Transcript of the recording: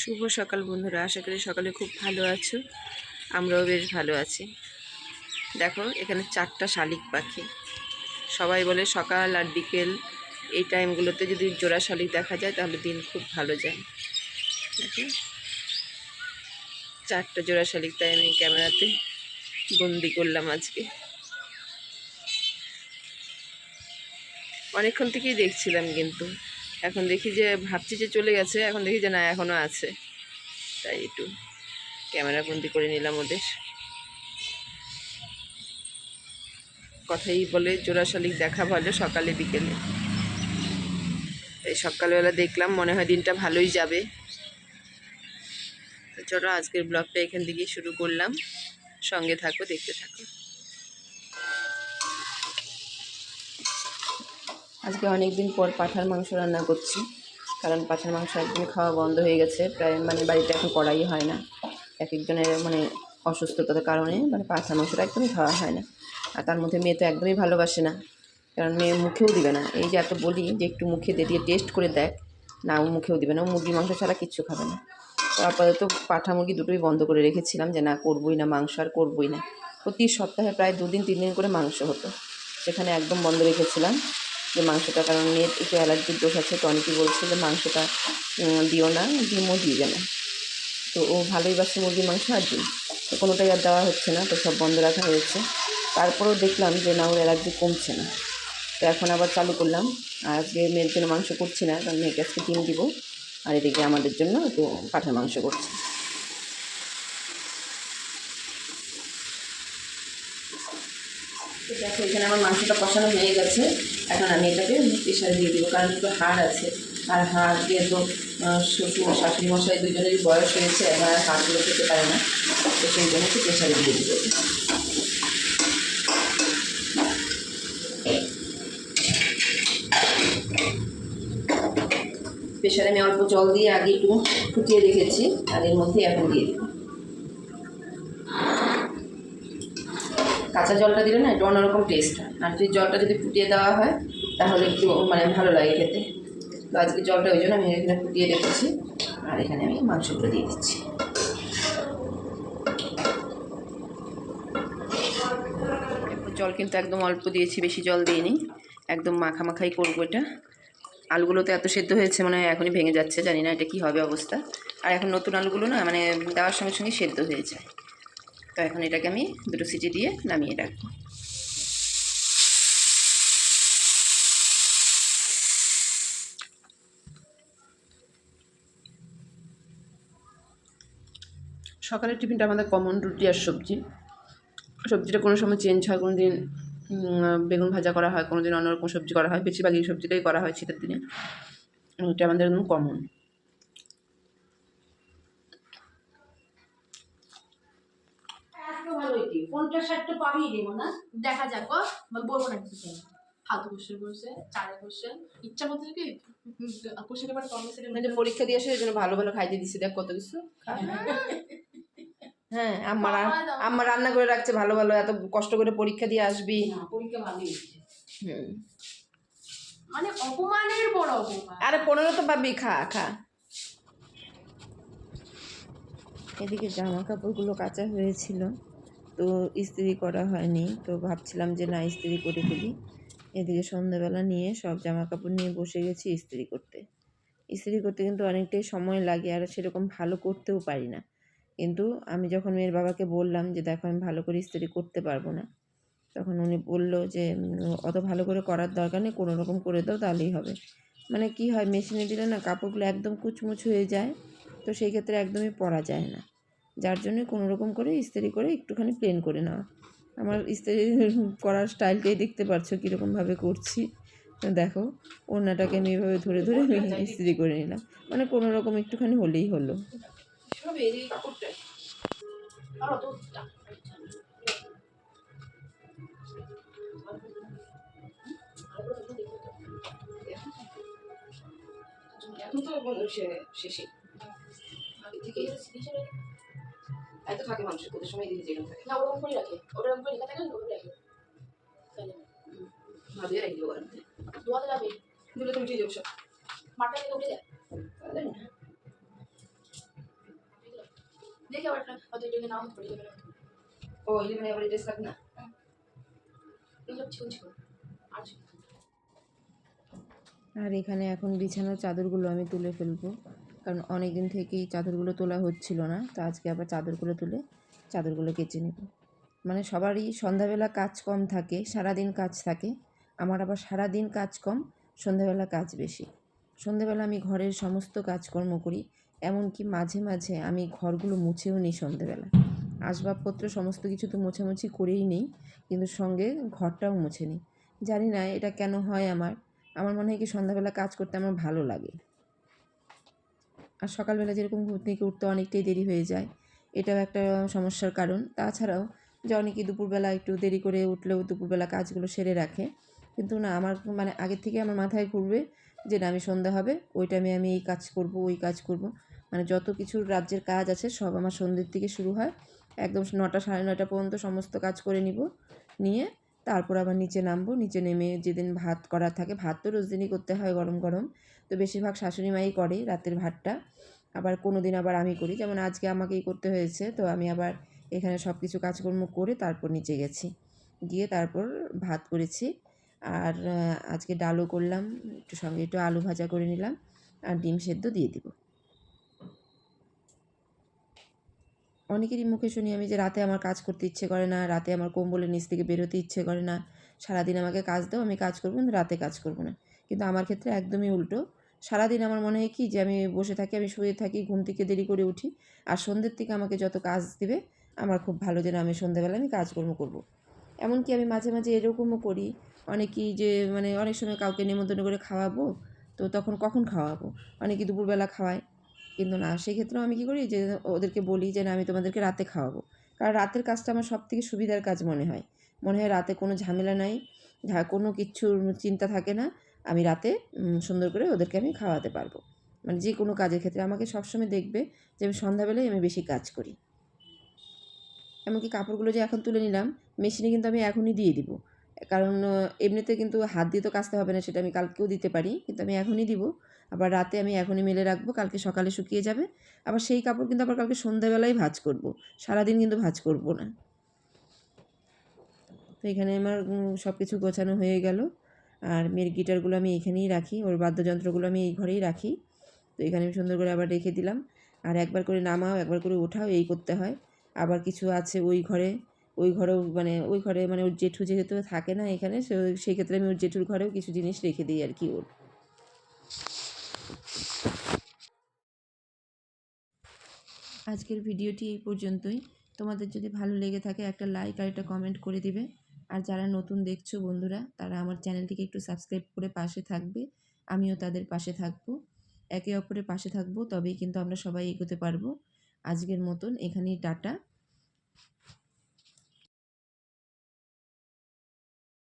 শুভ সকাল বন্ধুরা, আশা করি সকালে খুব ভালো আছো। আমরাও বেশ ভালো আছি। দেখো, এখানে চারটা শালিক পাখি। সবাই বলে সকাল আর বিকেল, এই টাইমগুলোতে যদি জোড়া শালিক দেখা যায়, তাহলে দিন খুব ভালো যায়। দেখো, চারটা জোড়া শালিক তাই আমি ক্যামেরাতে বন্দি করলাম আজকে। অনেকক্ষণ থেকেই দেখছিলাম কিন্তু। এখন দেখি যে ভাবছি যে চলে গেছে, এখন দেখি যে না এখনও আছে। তাই একটু ক্যামেরা বন্দি করে নিলাম ওদের। কথাই বলে জোড়া শালিক দেখা ভালো সকালে, বিকেলে। তাই সকালবেলা দেখলাম, মনে হয় দিনটা ভালোই যাবে। চলো, আজকের ব্লগটা এখান থেকেই শুরু করলাম। সঙ্গে থাকো, দেখতে থাকো। আজকে অনেক দিন পর পাঠার মাংস রান্না করছি। কারণ পাঠার মাংস একদিন খাওয়া বন্ধ হয়ে গেছে, প্রায় মানে বাড়িতে এখন করাই হয় না। এক একজনের মানে অসুস্থতার কারণে মানে পাঠার মাংসটা একদমই খাওয়া হয় না। আর তার মধ্যে মেয়ে তো একদমই ভালোবাসে না। কারণ মেয়ে মুখেও দিবে না। এই যে এত বলি যে একটু মুখে দিয়ে দিয়ে টেস্ট করে দেখ, না মুখেও দিবে না। ও মুরগির মাংস ছাড়া কিচ্ছু খাবে না। তো আপাতত পাঠা মুরগি দুটোই বন্ধ করে রেখেছিলাম যে না করবই না, মাংস আর করবই না। প্রতি সপ্তাহে প্রায় দুদিন তিন দিন করে মাংস হতো। সেখানে একদম বন্ধ রেখেছিলাম। যে মাংসটা, কারণ মেয়ের একটু অ্যালার্জির দোষ আছে, তো অনেকেই বলছে যে মাংসটা দিও না ডিমও দিবে। না তো ও ভালোই বাসে মুরগির মাংস আর ডিম। তো কোনোটাই আর দেওয়া হচ্ছে না, তো সব বন্ধ রাখা হয়েছে। তারপরেও দেখলাম যে না, ওর অ্যালার্জি কমছে না। তো এখন আবার চালু করলাম। আর আজকে মেয়ের জন্য মাংস করছি না, কারণ মেয়েকে আজকে ডিম দিব। আর এদিকে আমাদের জন্য একটু পাঠার মাংস করছি। দেখো, এখানে আমার মাংসটা কষানো হয়ে গেছে। এখন আমি এটাকে প্রেশারে দিয়ে দিব, কারণ একটু হাড় আছে। আর হাড় দিয়ে তো শ্বশুর শাশুড়ি মশাই দুজনেরই বয়স হয়েছে, এবার আর হাড়গুলো খেতে পারে না। তো সেই জন্য একটু প্রেশারে দিয়ে দিব। প্রেশারে আমি অল্প জল দিয়ে আগে একটু ফুটিয়ে রেখেছি, আর এর মধ্যে এখন দিয়ে দিব। কাঁচা জলটা দিলে না একটু অন্যরকম টেস্ট হয়। আর যদি জলটা যদি ফুটিয়ে দেওয়া হয়, তাহলে একটু মানে ভালো লাগে খেতে। তো আজকে জলটা ওই জন্য আমি এখানে ফুটিয়ে রেখেছি। আর এখানে আমি মাংসগুলো দিয়ে দিচ্ছি। জল কিন্তু একদম অল্প দিয়েছি, বেশি জল দিইনি। একদম মাখা মাখাই করব এটা। আলুগুলো তো এত সেদ্ধ হয়েছে মানে এখনই ভেঙে যাচ্ছে, জানি না এটা কী হবে অবস্থা। আর এখন নতুন আলুগুলো না মানে দেওয়ার সঙ্গে সঙ্গে সেদ্ধ হয়ে যায়। তো এখন এটাকে আমি দুটো সিটি দিয়ে নামিয়ে রাখব। সকালের টিফিনটা আমাদের কমন রুটি আর সবজি। সবজিটা কোনো সময় চেঞ্জ হয়, কোনো দিন বেগুন ভাজা করা হয়, কোনো দিন অন্যরকম সবজি করা হয় বেশিরভাগ এই সবজিটাই করা হয় শীতের দিনে। এটা আমাদের একদম কমন কি? পঞ্চাশ ষাটটা পাবি দেবো না দেখা যাক বা বলব না কিছু। ফালতু কোশ্চেন করছে চারে কোশ্চেন ইচ্ছা মতো কি? কোশ্চেন পেপার কম সেটা মানে পরীক্ষা দিয়ে আসে জন্য ভালো ভালো খাইতে দিচ্ছি দেখ কত কিছু। হ্যাঁ। আম্মা রা- আম্মা রান্না করে রাখছে ভালো ভালো এত কষ্ট করে পরীক্ষা দিয়ে আসবি। পরীক্ষা ভালোই হুম। মানে অপমানের বড় অপমান। আরে পনেরো তো পাবি খা খা। এদিকে জামা কাপড়গুলো কাঁচা হয়েছিল। তো ইস্ত্রি করা হয়নি। তো ভাবছিলাম যে, না, ইস্ত্রি করে ফেলি। এদিকে সন্ধ্যাবেলা নিয়ে সব জামা কাপড় নিয়ে বসে গেছি ইস্ত্রি করতে। ইস্ত্রি করতে কিন্তু অনেকটাই সময় লাগে, আর সেরকম ভালো করতেও পারি না। কিন্তু আমি যখন মেয়ের বাবাকে বললাম যে, দেখো, আমি ভালো করে ইস্ত্রি করতে পারব না। তখন উনি বলল যে অত ভালো করে করার দরকার নেই, কোনো রকম করে দাও, তাহলেই হবে। মানে কি হয়, মেশিনে দিলে না, কাপড়গুলো একদম কুচমুচ হয়ে যায়, তো সেই ক্ষেত্রে একদমই পরা যায় না। যার জন্য কোনো রকম করে ইস্ত্রি করে একটুখানি প্লেন করে নেওয়া। আমার ইস্ত্রি করার স্টাইলটাই দেখতে পারছ কীরকমভাবে করছি। দেখো ওড়নাটাকে আমি এভাবে ধরে ধরে আমি ইস্ত্রি করে নিলাম। মানে কোনো রকম একটুখানি হলেই হলো। এখন তো শেষে। আগে থেকে এত থাকে মানুষ কোথাও সময় দিকে যেখানে থাকে। না ওরকম করে রাখে। ওরকম করে লেখা থাকে না ওরকম রাখে। রাখি ওখানে দোয়াতে যাবে দিলে তুমি ঠিক যাব মাঠটা থেকে উঠে যায়। দেখে আবার হয়তো এটা নাও পারে যাবে ও ইলেভেন এবার ড্রেস না? এগুলো ছিল ছিল আর আর এখানে এখন বিছানার চাদরগুলো আমি তুলে ফেলব। কারণ অনেক দিন থেকেই চাদরগুলো তোলা হচ্ছিল না, তো আজকে আবার চাদরগুলো তুলে চাদরগুলো কেচে নেব। মানে সবারই সন্ধ্যাবেলা কাজ কম থাকে, সারাদিন কাজ থাকে। আমার আবার সারাদিন কাজ কম, সন্ধ্যাবেলা কাজ বেশি। সন্ধ্যাবেলা আমি ঘরের সমস্ত কাজকর্ম করি, এমনকি মাঝে মাঝে আমি ঘরগুলো মুছেও নিই সন্ধ্যাবেলা। আসবাবপত্র সমস্ত কিছু তো মোছামুছি করেই নিই, কিন্তু সঙ্গে ঘরটাও মুছে নিই। জানি না এটা কেন হয় আমার আমার মনে হয় কি সন্ধ্যাবেলা কাজ করতে আমার ভালো লাগে। আর সকালবেলা যেরকম ঘুম থেকে উঠতে অনেকটাই দেরি হয়ে যায়, এটাও একটা সমস্যার কারণ। তাছাড়াও যে অনেকেই দুপুরবেলা একটু দেরি করে উঠলেও দুপুরবেলা কাজগুলো সেরে রাখে। কিন্তু না, আমার মানে আগের থেকে আমার মাথায় ঘুরবে যে না, আমি সন্ধ্যা হবে, ওই টাইমে আমি এই কাজ করব, ওই কাজ করব। মানে যত কিছু রাজ্যের কাজ আছে, সব আমার সন্ধ্যের থেকে শুরু হয়। একদম নটা সাড়ে নটা পর্যন্ত সমস্ত কাজ করে নিব, নিয়ে তারপর আবার নিচে নামবো। নিচে নেমে যেদিন ভাত করার থাকে, ভাত তো রোজ দিনই করতে হয় গরম গরম। তো বেশিরভাগ শাশুড়ি মাই করে রাতের ভাতটা। আবার কোনো দিন আবার আমি করি। যেমন আজকে আমাকেই করতে হয়েছে, তো আমি আবার এখানে সব কিছু কাজকর্ম করে তারপর নিচে গেছি। গিয়ে তারপর ভাত করেছি। আর আজকে ডালও করলাম, একটু সঙ্গে একটু আলু ভাজা করে নিলাম, আর ডিম সেদ্ধ দিয়ে দিব। অনেকেরই মুখে শুনি আমি যে রাতে আমার কাজ করতে ইচ্ছে করে না, রাতে আমার কম্বলের নিচ থেকে বেরোতে ইচ্ছে করে না। সারাদিন আমাকে কাজ দাও, আমি কাজ করব, কিন্তু রাতে কাজ করব না। কিন্তু আমার ক্ষেত্রে একদমই উল্টো। সারাদিন আমার মনে হয় কি যে আমি বসে থাকি, আমি শুয়ে থাকি, ঘুম থেকে দেরি করে উঠি আর সন্ধ্যের থেকে আমাকে যত কাজ দিবে আমার খুব ভালো যেন আমি সন্ধ্যেবেলা আমি কাজকর্ম করব। এমনকি আমি মাঝে মাঝে এরকমও করি, অনেকেই যে মানে অনেক সময় কাউকে নিমন্ত্রণ করে খাওয়াবো, তো তখন কখন খাওয়াবো? অনেকে দুপুরবেলা খাওয়ায়, কিন্তু না, সেক্ষেত্রেও আমি কী করি যে ওদেরকে বলি যে না, আমি তোমাদেরকে রাতে খাওয়াবো। কারণ রাতের কাজটা আমার সব থেকে সুবিধার কাজ মনে হয়। মনে হয় রাতে কোনো ঝামেলা নাই কোনো কিচ্ছুর চিন্তা থাকে না আমি রাতে সুন্দর করে ওদেরকে আমি খাওয়াতে পারব। মানে যে কোনো কাজের ক্ষেত্রে আমাকে সবসময় দেখবে যে আমি সন্ধ্যাবেলায় আমি বেশি কাজ করি। এমনকি কাপড়গুলো যে এখন তুলে নিলাম, মেশিনে কিন্তু আমি এখনই দিয়ে দিব। কারণ এমনিতে কিন্তু হাত দিয়ে তো কাচতে হবে না, সেটা আমি কালকেও দিতে পারি, কিন্তু আমি এখনই দিব। আবার রাতে আমি এখনই মেলে রাখব, কালকে সকালে শুকিয়ে যাবে। আবার সেই কাপড় কিন্তু আবার কালকে সন্ধ্যাবেলায় ভাজ করব। সারাদিন কিন্তু ভাজ করব না। তো এখানে আমার সব কিছু গোছানো হয়ে গেল। আর মেয়ের গিটারগুলো আমি এখানেই রাখি, ওর বাদ্যযন্ত্রগুলো আমি এই ঘরেই রাখি। তো এখানে আমি সুন্দর করে আবার রেখে দিলাম। আর একবার করে নামাও, একবার করে ওঠাও এই করতে হয়। আবার কিছু আছে ওই ঘরে, ওই ঘরেও মানে ওই ঘরে মানে ওর জেঠু যেহেতু থাকে না এখানে সেই ক্ষেত্রে আমি ওর জেঠুর ঘরেও কিছু জিনিস রেখে দিই আর কি ওর। আজকের ভিডিওটি এই পর্যন্তই। তোমাদের যদি ভালো লেগে থাকে একটা লাইক আর একটা কমেন্ট করে দিবে। আর যারা নতুন দেখছ বন্ধুরা, তারা আমার চ্যানেলটিকে একটু সাবস্ক্রাইব করে পাশে থাকবে। আমিও তাদের পাশে থাকব। একে অপরের পাশে থাকব, তবেই কিন্তু আমরা সবাই এগোতে পারব। আজকের মতন এখানেই টাটা।